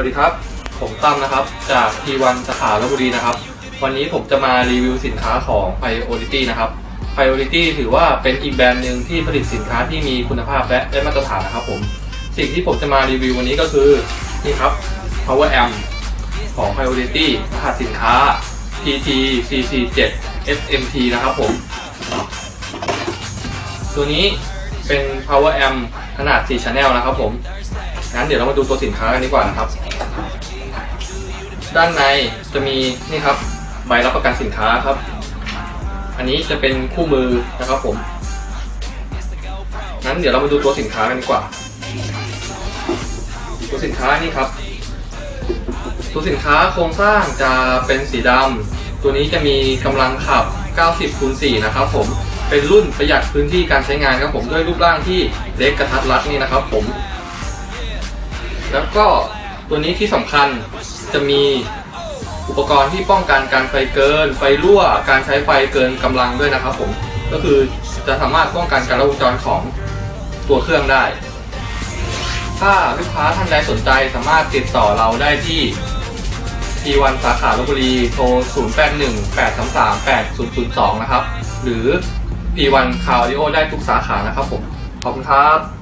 วัสดีครับ ผมตั้มนะครับ จาก T1 สาขาลบบุรีนะครับ วันนี้ผมจะมารีวิวสินค้าของ Priority นะครับ Priority ถือว่าเป็นอีกแบรนด์หนึ่งที่ผลิตสินค้าที่มีคุณภาพและได้มาตรฐานนะครับผม สิ่งที่ผมจะมารีวิววันนี้ก็คือนี่ครับ Power Amp ของ Priority รหัสสินค้า PT CC7 SMT นะครับผม ตัวนี้เป็น Power Amp ขนาด 4 Channel นะครับผม งั้นเดี๋ยวเรามาดูตัวสินค้ากันดีกว่านะครับ ด้านในจะมีนี่ครับใบรับประกันสินค้าครับ อันนี้จะเป็นคู่มือนะครับผม งั้นเดี๋ยวเรามาดูตัวสินค้ากันดีกว่า ตัวสินค้านี่ครับ ตัวสินค้าโครงสร้างจะเป็นสีดำ ตัวนี้จะมีกำลังขับ 90คูณ4นะครับผม เป็นรุ่นประหยัดพื้นที่การใช้งานครับผมด้วยรูปร่างที่เล็กกระทัดรัดนี่นะครับผม แล้วก็ตัวนี้ที่สำคัญจะมีอุปกรณ์ที่ป้องกันการไฟเกิน ไฟรั่ว การใช้ไฟเกินกำลังด้วยนะครับผมก็คือจะสามารถป้องกันการลัดวงจรของตัวเครื่องได้ ถ้าลูกค้าท่านใดสนใจสามารถติดต่อเราได้ที่ T1 สาขาลบบุรีโทร 0818338002 นะครับ หรือ P1 Cardio ได้ทุกสาขานะครับผม ขอบคุณครับ